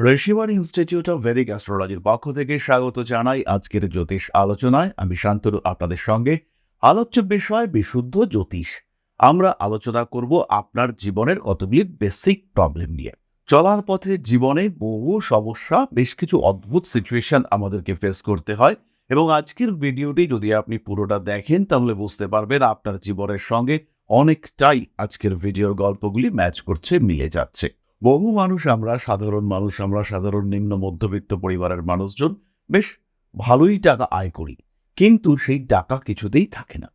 নমস্কার institute of Vedic অ্যাস্ট্রোলজির পক্ষ থেকে স্বাগত জানাই আজকের জ্যোতিষ আলোচনায়। আমি শান্তনু, আপনাদের সঙ্গে আলোচ্য বিষয় বিশুদ্ধ জ্যোতিষ। আমরা আলোচনা করব আপনার জীবনের কতগুলি বেসিক প্রবলেম নিয়ে। চলার পথে জীবনে বহু সমস্যা, বেশ কিছু অদ্ভুত সিচুয়েশন আমাদেরকে ফেস করতে হয় এবং আজকের ভিডিওটি যদি আপনি পুরোটা দেখেন, তাহলে বুঝতে পারবেন আপনার জীবনের সঙ্গে অনেকটাই আজকের ভিডিওর গল্পগুলি ম্যাচ করছে, মিলে যাচ্ছে। বহু মানুষ আমরা, সাধারণ মানুষ আমরা, সাধারণ নিম্ন মধ্যবিত্ত পরিবারের মানুষজন, বেশ ভালোই টাকা আয় করি। কিন্তু সেই টাকা কিছুতেই থাকে না।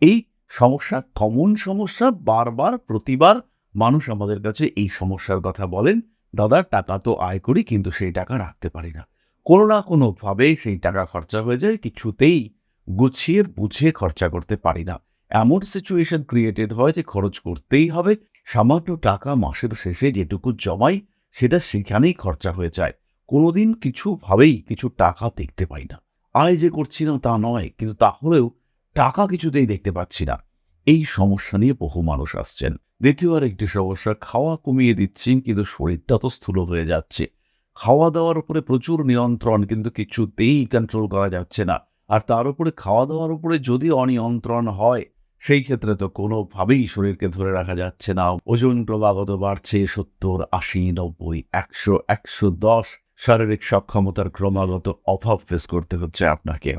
এই সমস্যা কমন সমস্যা বারবার, প্রতিবার মানুষ আমাদের কাছে এই সমস্যার কথা বলেন, দাদা, টাকা তো আয় করি, কিন্তু সেই টাকা রাখতে পারি না। কোনো না কোনোভাবে সেই টাকা খরচা হয়ে যায়, কিছুতেই গুছিয়ে বুঝিয়ে খরচা করতে পারি না। এমন সিচুয়েশন ক্রিয়েটেড হয় যে খরচ করতেই হবে সামান্য টাকা মাসের শেষে যেটুকু জমাই, সেটা সেখানেই খরচা হয়ে যায়। কোনোদিন কিছুভাবেই কিছু টাকা দেখতে পাই না। আয় যে করছি না তা নয়, কিন্তু তাহলেও টাকা কিছুতেই দেখতে পাচ্ছি না। এই সমস্যা নিয়ে বহু মানুষ আসছেন। দ্বিতীয় আর একটি সমস্যা, খাওয়া কমিয়ে দিচ্ছি, কিন্তু শরীরটা তো স্থূল হয়ে যাচ্ছে। খাওয়া দাওয়ার উপরে প্রচুর নিয়ন্ত্রণ, কিন্তু কিছুতেই কন্ট্রোল করা যাচ্ছে না। আর তার উপরে, খাওয়া দাওয়ার উপরে যদি অনিয়ন্ত্রণ হয় সেই ক্ষেত্রে তো কোনোভাবেই শরীরকে ধরে রাখা যাচ্ছে না। ওজন ক্রমাগত বাড়ছে সত্তর, আশি, নব্বই, একশো একশো দশ। শারীরিক সক্ষমতার ক্রমাগত অভাব ফেস করতে হচ্ছে আপনাকে।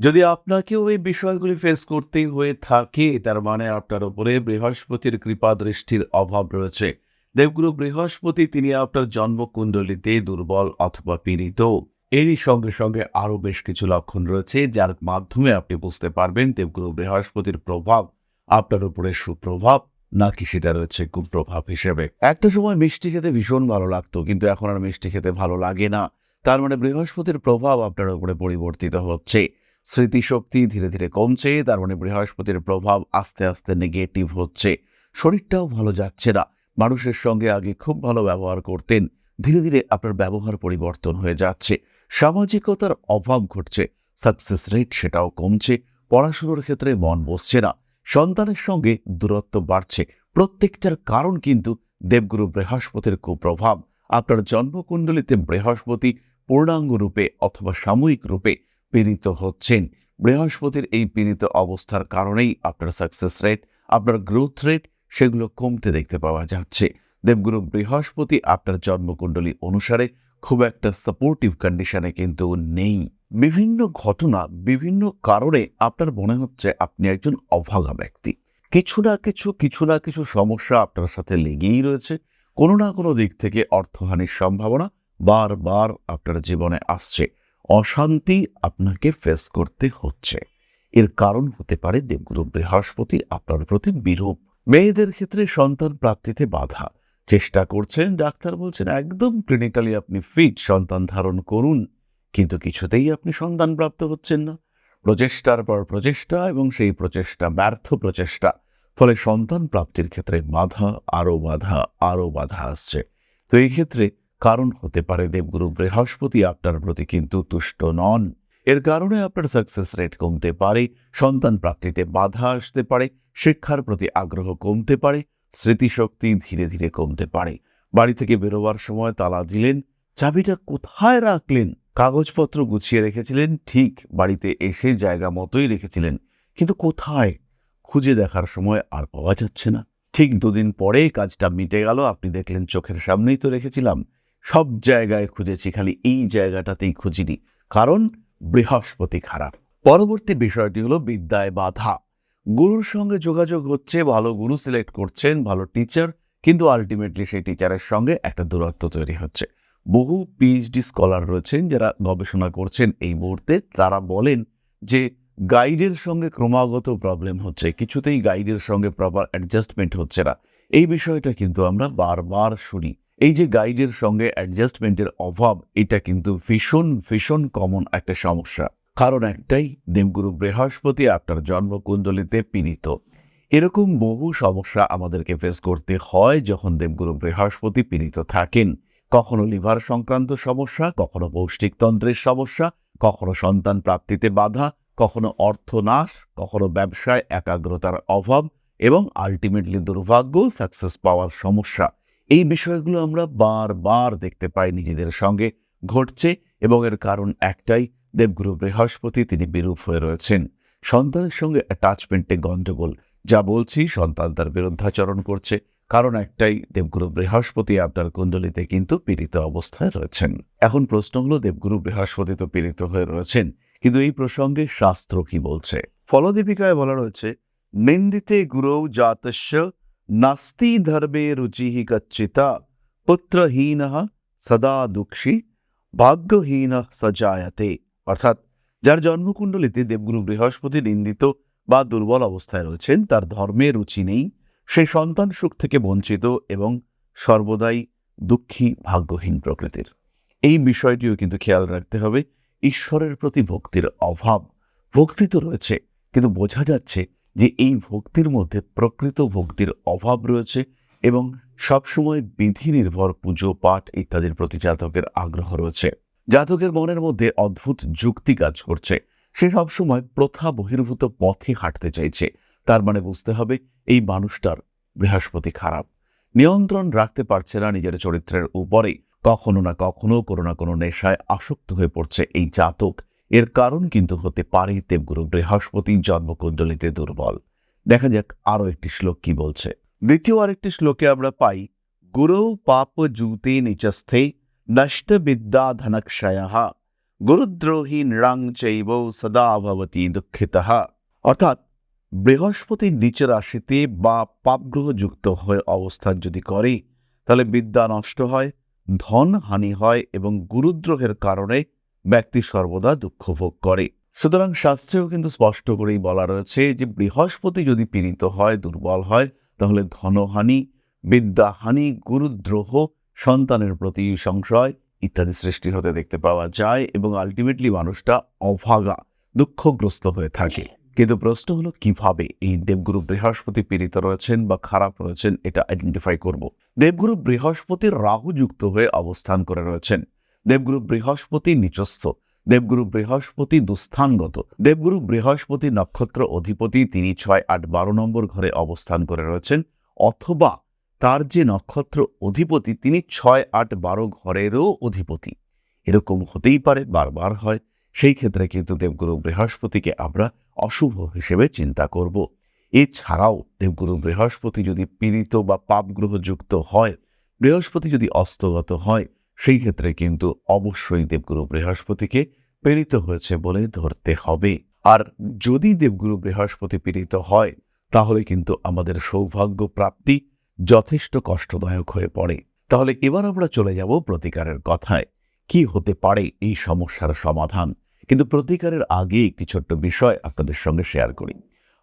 যদি আপনাকেও এই বিষয়গুলি ফেস করতেই হয়ে থাকে, তার মানে আপনার উপরে বৃহস্পতির কৃপা দৃষ্টির অভাব রয়েছে। দেবগুরু বৃহস্পতি, তিনি আপনার জন্মকুণ্ডলিতে দুর্বল অথবা পীড়িত। এরই সঙ্গে সঙ্গে আরও বেশ কিছু লক্ষণ রয়েছে, যার মাধ্যমে আপনি বুঝতে পারবেন দেবগুরু বৃহস্পতির প্রভাব আপনার উপরে সুপ্রভাব, নাকি সেটা রয়েছে কুপ্রভাব হিসেবে। একটা সময় মিষ্টি খেতে ভীষণ ভালো লাগতো, কিন্তু এখন আর মিষ্টি খেতে ভালো লাগে না। তার মানে বৃহস্পতির প্রভাব আপনার উপরে পরিবর্তিত হচ্ছে। স্মৃতিশক্তি ধীরে ধীরে কমছে, তার মানে বৃহস্পতির প্রভাব আস্তে আস্তে নেগেটিভ হচ্ছে। শরীরটাও ভালো যাচ্ছে না। মানুষের সঙ্গে আগে খুব ভালো ব্যবহার করতেন, ধীরে ধীরে আপনার ব্যবহার পরিবর্তন হয়ে যাচ্ছে। সামাজিকতার অভাব ঘটছে সাকসেস রেট সেটাও কমছে, পড়াশুনোর ক্ষেত্রে মন বসছে না, সন্তানের সঙ্গে দূরত্ব বাড়ছে, প্রত্যেকটার কারণ কিন্তু দেবগুরু বৃহস্পতির কুপ্রভাব। আপনার জন্মকুণ্ডলিতে বৃহস্পতি পূর্ণাঙ্গ রূপে অথবা সাময়িক রূপে পীড়িত হচ্ছেন। বৃহস্পতির এই পীড়িত অবস্থার কারণেই আপনার সাকসেস রেট আপনার গ্রোথ রেট সেগুলো কমতে দেখতে পাওয়া যাচ্ছে। দেবগুরু বৃহস্পতি আপনার জন্মকুণ্ডলী অনুসারে খুব একটা সাপোর্টিভ কন্ডিশনে কিন্তু নেই। বিভিন্ন ঘটনা, বিভিন্ন কারণে আপনার মনে হচ্ছে আপনি একজন অভাগা ব্যক্তি। কিছু না কিছু কিছু না কিছু সমস্যা আপনার সাথে লেগেই রয়েছে। কোনো না কোনো দিক থেকে অর্থহানির সম্ভাবনা বারবার আপনার জীবনে আসছে। অশান্তি আপনাকে ফেস করতে হচ্ছে। এর কারণ হতে পারে দেবগুরু বৃহস্পতি, আপনার প্রতি বিরূপ। মেয়েদের ক্ষেত্রে সন্তান প্রাপ্তিতে বাধা। চেষ্টা করছেন, ডাক্তার বলছেন, একদম ক্লিনিক্যালি আপনি ফিট সন্তান ধারণ করুন। কিন্তু কিছুতেই আপনি সন্তান প্রাপ্ত হচ্ছেন না। প্রচেষ্টার পর প্রচেষ্টা এবং সেই প্রচেষ্টা ব্যর্থ প্রচেষ্টা। ফলে সন্তান প্রাপ্তির ক্ষেত্রে বাধা, আরও বাধা আরও বাধা আসছে। তো এই ক্ষেত্রে কারণ হতে পারে দেবগুরু বৃহস্পতি, আপনার প্রতি কিন্তু তুষ্ট নন। এর কারণে আপনার সাকসেস রেট কমতে পারে, সন্তান প্রাপ্তিতে বাধা আসতে পারে, শিক্ষার প্রতি আগ্রহ কমতে পারে স্মৃতিশক্তি ধীরে ধীরে কমতে পারে। বাড়ি থেকে বেরোবার সময় তালা দিলেন, চাবিটা কোথায় রাখলেন? কাগজপত্র গুছিয়ে রেখেছিলেন, ঠিক বাড়িতে এসে জায়গা মতোই রেখেছিলেন, কিন্তু কোথায়? খুঁজে দেখার সময় আর পাওয়া যাচ্ছে না। ঠিক দুদিন পরে কাজটা মিটে গেল, আপনি দেখলেন চোখের সামনেই তো রেখেছিলাম। সব জায়গায় খুঁজেছি, খালি এই জায়গাটাতেই খুঁজিনি, কারণ বৃহস্পতি খারাপ। পরবর্তী বিষয়টি হলো বিদ্যায় বাধা। গুরুর সঙ্গে যোগাযোগ হচ্ছে, ভালো গুরু সিলেক্ট করছেন, ভালো টিচার কিন্তু আলটিমেটলি সেই টিচারের সঙ্গে একটা দূরত্ব তৈরি হচ্ছে। বহু পিএইচডি স্কলার রয়েছেন যারা গবেষণা করছেন এই মুহূর্তে। তারা বলেন যে গাইডের সঙ্গে ক্রমাগত প্রবলেম হচ্ছে, কিছুতেই গাইডের সঙ্গে প্রপার অ্যাডজাস্টমেন্ট হচ্ছে না। এই বিষয়টা কিন্তু আমরা বারবার শুনি। এই যে গাইডের সঙ্গে অ্যাডজাস্টমেন্টের অভাব, এটা কিন্তু ভীষণ ভীষণ কমন একটা সমস্যা। কারণ একটাই, দেবগুরু বৃহস্পতি আপনার জন্মকুণ্ডলিতে পীড়িত। এরকম বহু সমস্যা আমাদেরকে ফেস করতে হয় যখন দেবগুরু বৃহস্পতি পীড়িত থাকেন। কখনো লিভার সংক্রান্ত সমস্যা, কখনো পৌষ্টিকতন্ত্রের সমস্যা, কখনো সন্তান প্রাপ্তিতে বাধা, কখনো অর্থনাশ, কখনো ব্যবসায় একাগ্রতার অভাব এবং আলটিমেটলি দুর্ভাগ্য সাকসেস পাওয়ার সমস্যা। এই বিষয়গুলো আমরা বারবার দেখতে পাই, নিজেদের সঙ্গে ঘটছে এবং এর কারণ একটাই দেবগুরু বৃহস্পতি তিনি বিরূপ হয়ে রয়েছেন। সন্তানের সঙ্গে অ্যাটাচমেন্টে গণ্ডগোল যা বলছি সন্তান তার বিরুদ্ধাচরণ করছে। কারণ একটাই, দেবগুরু বৃহস্পতি আপনার কুণ্ডলিতে কিন্তু পীড়িত অবস্থায় রয়েছেন। এখন প্রশ্ন হলো, দেবগুরু বৃহস্পতি তো পীড়িত হয়ে রয়েছেন, কিন্তু এই প্রসঙ্গে শাস্ত্র কি বলছে? ফলদীপিকায় বলা রয়েছে, নিন্দিতে গুরৌ জাতস্য, নাস্তি ধর্মে রুচিহি কচ্চিতা, পুত্রহীন সদা দুঃখী, ভাগ্যহীন সজায়তে। অর্থাৎ যার জন্মকুণ্ডলিতে দেবগুরু বৃহস্পতি নিন্দিত বা দুর্বল অবস্থায় রয়েছেন, তার ধর্মে রুচি নেই, সে সন্তান সুখ থেকে বঞ্চিত এবং সর্বদাই দুঃখী, ভাগ্যহীন প্রকৃতির। এই বিষয়টিও কিন্তু খেয়াল রাখতে হবে, ঈশ্বরের প্রতি ভক্তির অভাব। ভক্তি তো রয়েছে, কিন্তু বোঝা যাচ্ছে যে এই ভক্তির মধ্যে প্রকৃত ভক্তির অভাব রয়েছে এবং সবসময় বিধি নির্ভর পুজো, পাঠ ইত্যাদির প্রতি জাতকের আগ্রহ রয়েছে। জাতকের মনের মধ্যে অদ্ভুত যুক্তি কাজ করছে। সে সবসময় প্রথা বহির্ভূত পথে হাঁটতে চাইছে। তার মানে বুঝতে হবে, এই মানুষটার বৃহস্পতি খারাপ। নিয়ন্ত্রণ রাখতে পারছে না নিজের চরিত্রের উপরে কখনো না কখনো, কোনো না কোনো নেশায় আসক্ত হয়ে পড়ছে এই জাতক। এর কারণ কিন্তু হতে পারে দেবগুরু বৃহস্পতি জন্মকুণ্ডলিতে দুর্বল। দেখা যাক আরও একটি শ্লোক কি বলছে। দ্বিতীয় আরেকটি শ্লোকে আমরা পাই, গুরু পাপ জুতে নিচস্থে নষ্ট বিদ্যা ধনক্ষয় গুরুদ্রোহী নৃং চৈব সদা ভবতি দুঃখিতঃ অর্থাৎ বৃহস্পতির নিচে রাশিতে বা পাপগ্রহযুক্ত হয়ে অবস্থান যদি করে, তাহলে বিদ্যা নষ্ট হয়, ধন হানি হয় এবং গুরুদ্রোহের কারণে ব্যক্তি সর্বদা দুঃখ ভোগ করে। সুতরাং শাস্ত্রেও কিন্তু স্পষ্ট করেই বলা রয়েছে যে, বৃহস্পতি যদি পীড়িত হয়, দুর্বল হয়, তাহলে ধনহানি, বিদ্যাহানি, গুরুদ্রোহ সন্তানের প্রতি সংশয় ইত্যাদি সৃষ্টি হতে দেখতে পাওয়া যায় এবং আলটিমেটলি মানুষটা অভাগা, দুঃখগ্রস্ত হয়ে থাকে। কিন্তু প্রশ্ন হলো, কীভাবে এই দেবগুরু বৃহস্পতি পীড়িত রয়েছেন বা খারাপ রয়েছেন এটা আইডেন্টিফাই করব। দেবগুরু বৃহস্পতির রাহু যুক্ত হয়ে অবস্থান করে রয়েছেন। দেবগুরু বৃহস্পতি নিচস্থ। দেবগুরু বৃহস্পতি দুস্থানগত। দেবগুরু বৃহস্পতি নক্ষত্র অধিপতি তিনি ছয় আট বারো নম্বর ঘরে অবস্থান করে রয়েছেন। অথবা তার যে নক্ষত্র অধিপতি, তিনি ছয়, আট, বারো ঘরেরও অধিপতি। এরকম হতেই পারে, বারবার হয়। সেই ক্ষেত্রে কিন্তু দেবগুরু বৃহস্পতিকে আমরা অশুভ হিসেবে চিন্তা করব। এছাড়াও দেবগুরু বৃহস্পতি যদি পীড়িত বা পাপগ্রহযুক্ত হয়, বৃহস্পতি যদি অস্তগত হয়, সেই ক্ষেত্রে কিন্তু অবশ্যই দেবগুরু বৃহস্পতিকে পীড়িত হয়েছে বলে ধরতে হবে। আর যদি দেবগুরু বৃহস্পতি পীড়িত হয়, তাহলে কিন্তু আমাদের সৌভাগ্য প্রাপ্তি যথেষ্ট কষ্টদায়ক হয়ে পড়ে। তাহলে এবার আমরা চলে যাব প্রতিকারের কথায়। কি হতে পারে এই সমস্যার সমাধান? কিন্তু প্রতিকারের আগে একটি ছোট্ট বিষয় আপনাদের সঙ্গে শেয়ার করি।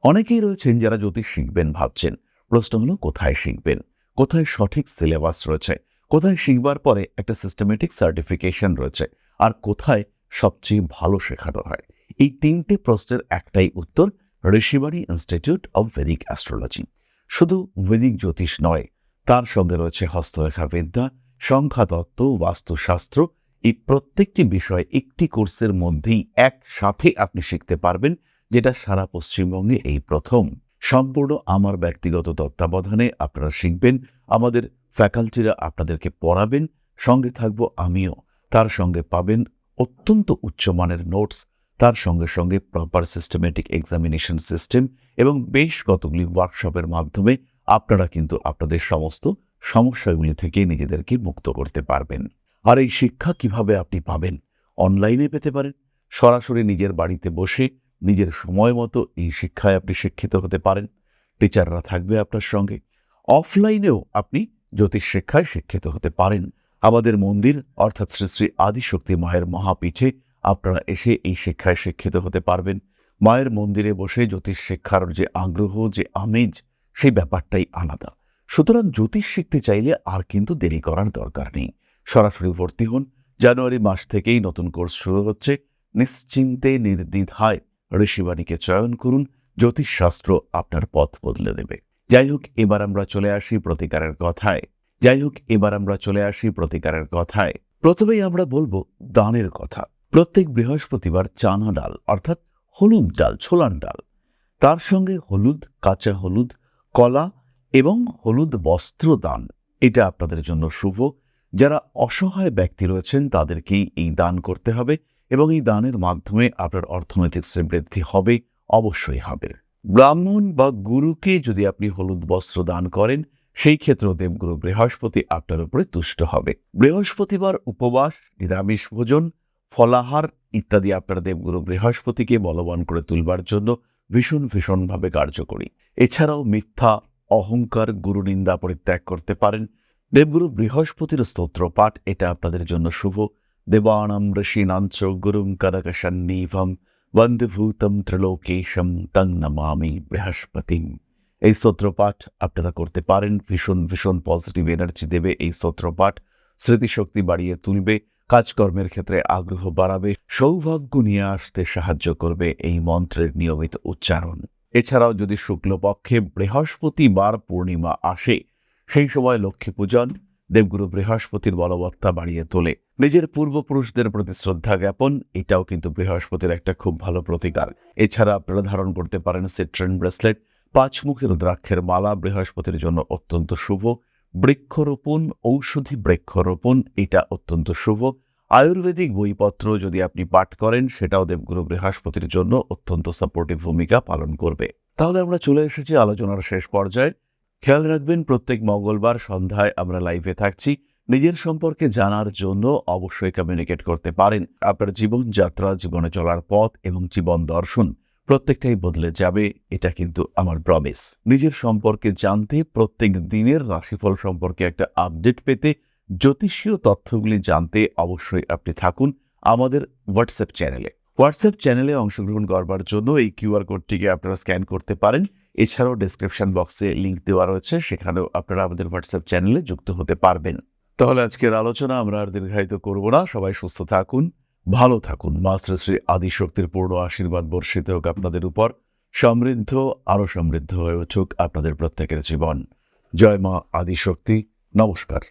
অনেকেই রয়েছেন যারা জ্যোতিষ শিখবেন ভাবছেন, প্রশ্ন হলো কোথায় শিখবেন? কোথায় সঠিক সিলেবাস রয়েছে? কোথায় শিখবার পরে একটা সিস্টেমেটিক সার্টিফিকেশন রয়েছে? আর কোথায় সবচেয়ে ভালো শেখানো হয়? এই তিনটে প্রশ্নের একটাই উত্তর, Rishibari institute of Vedic astrology শুধু ভেদিক জ্যোতিষ নয়, তার সঙ্গে রয়েছে হস্তরেখা বিদ্যা সংখ্যাতত্ত্ব, বাস্তুশাস্ত্র। এই প্রত্যেকটি বিষয় একটি কোর্সের মধ্যেই একসাথে আপনি শিখতে পারবেন, যেটা সারা পশ্চিমবঙ্গে এই প্রথম। সম্পূর্ণ আমার ব্যক্তিগত তত্ত্বাবধানে আপনারা শিখবেন, আমাদের ফ্যাকাল্টিরা আপনাদেরকে পড়াবেন, সঙ্গে থাকব আমিও। তার সঙ্গে পাবেন অত্যন্ত উচ্চমানের নোটস, তার সঙ্গে সঙ্গে প্রপার সিস্টেমেটিক এক্সামিনেশন সিস্টেম এবং বেশ কতগুলি ওয়ার্কশপের মাধ্যমে আপনারা কিন্তু আপনাদের সমস্ত সমস্যাগুলি থেকে নিজেদেরকে মুক্ত করতে পারবেন। আর এই শিক্ষা কীভাবে আপনি পাবেন? অনলাইনে পেতে পারেন। সরাসরি নিজের বাড়িতে বসে নিজের সময় মতো এই শিক্ষায় আপনি শিক্ষিত হতে পারেন। টিচাররা থাকবে আপনার সঙ্গে। অফলাইনেও আপনি জ্যোতিষ শিক্ষায় শিক্ষিত হতে পারেন। আমাদের মন্দির অর্থাৎ শ্রী শ্রী আদিশক্তি মায়ের মহাপীঠে আপনারা এসে এই শিক্ষায় শিক্ষিত হতে পারবেন। মায়ের মন্দিরে বসে জ্যোতিষ শিক্ষার যে আগ্রহ, যে আমেজ, সেই ব্যাপারটাই আলাদা। সুতরাং জ্যোতিষ শিখতে চাইলে আর কিন্তু দেরি করার দরকার নেই। সরাসরি ভর্তি হন। জানুয়ারি মাস থেকেই নতুন কোর্স শুরু হচ্ছে। নিশ্চিন্তে, নির্দ্বিধায় ঋষিবাণীকে চয়ন করুন। জ্যোতিষশাস্ত্র আপনার পথ বদলে দেবে। যাই হোক, এবার আমরা চলে আসি প্রতিকারের কথায়। যাই হোক, এবার আমরা চলে আসি প্রতিকারের কথায়। প্রথমেই আমরা বলব দানের কথা। প্রত্যেক বৃহস্পতিবার চানা ডাল, অর্থাৎ হলুদ ডাল, ছোলার ডাল। তার সঙ্গে হলুদ, কাঁচা হলুদ, কলা এবং হলুদ বস্ত্র দান। এটা আপনাদের জন্য শুভ। যারা অসহায় ব্যক্তি রয়েছেন, তাদেরকেই এই দান করতে হবে এবং এই দানের মাধ্যমে আপনার অর্থনৈতিক শ্রীবৃদ্ধি হবে, অবশ্যই হবে। ব্রাহ্মণ বা গুরুকে যদি আপনি হলুদ বস্ত্র দান করেন, সেই ক্ষেত্রেও দেবগুরু বৃহস্পতি আপনার উপরে তুষ্ট হবে। বৃহস্পতিবার উপবাস, নিরামিষ ভোজন ফলাহার ইত্যাদি আপনার দেবগুরু বৃহস্পতিকে বলবান করে তুলবার জন্য ভীষণ ভীষণভাবে কার্যকরী। এছাড়াও মিথ্যা, অহংকার, গুরু নিন্দা পরিত্যাগ করতে পারেন। দেবগুরু বৃহস্পতির স্তোত্র পাঠ, এটা আপনাদের জন্য শুভ। দেবানাম ঋষিনাঞ্চ গুরুম করকশন্নীভম বন্ধভূতম ত্রিলোকেশম তং নমামি বৃহস্পতিম। এই স্তোত্রপাঠ আপনারা করতে পারেন, ভীষণ ভীষণ পজিটিভ এনার্জি দেবে এই স্তোত্রপাঠ স্মৃতিশক্তি বাড়িয়ে তুলবে কাজকর্মের ক্ষেত্রে আগ্রহ বাড়াবে, সৌভাগ্য নিয়ে আসতে সাহায্য করবে এই মন্ত্রের নিয়মিত উচ্চারণ। এছাড়াও যদি শুক্লপক্ষে বৃহস্পতিবার পূর্ণিমা আসে, সেই সময় লক্ষ্মী পূজন, দেবগুরু বৃহস্পতির বলবত্তা বাড়িয়ে তোলে। নিজের পূর্বপুরুষদের প্রতি শ্রদ্ধা জ্ঞাপন, এটাও কিন্তু বৃহস্পতির একটা খুব ভালো প্রতিকার। এছাড়া আপনারা ধারণ করতে পারেন সিট্রেন ব্রেসলেট পাঁচমুখী রুদ্রাক্ষের মালা বৃহস্পতির জন্য অত্যন্ত শুভ। বৃক্ষরোপণ, ঔষধি বৃক্ষরোপণ, এটা অত্যন্ত শুভ। আয়ুর্বেদিক বইপত্র যদি আপনি পাঠ করেন, সেটাও দেবগুরু বৃহস্পতির জন্য অত্যন্ত সাপোর্টিভ ভূমিকা পালন করবে। তাহলে আমরা চলে এসেছি আলোচনার শেষ পর্যায়ে। খেয়াল রাখবেন, প্রত্যেক মঙ্গলবার সন্ধ্যায় আমরা লাইভে থাকছি। নিজের সম্পর্কে জানার জন্য অবশ্যই কমিউনিকেট করতে পারেন। আপনার জীবনযাত্রা, জীবনে চলার পথ এবং জীবন দর্শন প্রত্যেকটাই বদলে যাবে, এটা কিন্তু আমার প্রমিস নিজের সম্পর্কে জানতে প্রত্যেক দিনের রাশিফল সম্পর্কে একটা আপডেট পেতে জ্যোতিষীয় তথ্যগুলি জানতে অবশ্যই আপনি থাকুন আমাদের হোয়াটসঅ্যাপ চ্যানেলে হোয়াটসঅ্যাপ চ্যানেলে অংশগ্রহণ করবার জন্য এই কিউআর কোডটিকে আপনারা স্ক্যান করতে পারেন। এছাড়াও ডেসক্রিপশন বক্সে লিঙ্ক দেওয়া রয়েছে, সেখানেও আপনারা আমাদের হোয়াটসঅ্যাপ চ্যানেলে যুক্ত হতে পারবেন। তাহলে আজকের আলোচনা আমরা আর দীর্ঘায়িত করব না। সবাই সুস্থ থাকুন। ভালো থাকুন। মাস্টার শ্রী আদিশক্তির পূর্ণ আশীর্বাদ বর্ষিত হোক আপনাদের উপর। সমৃদ্ধ আরও সমৃদ্ধ হয়ে উঠুক আপনাদের প্রত্যেকের জীবন। জয় মা আদিশক্তি। নমস্কার।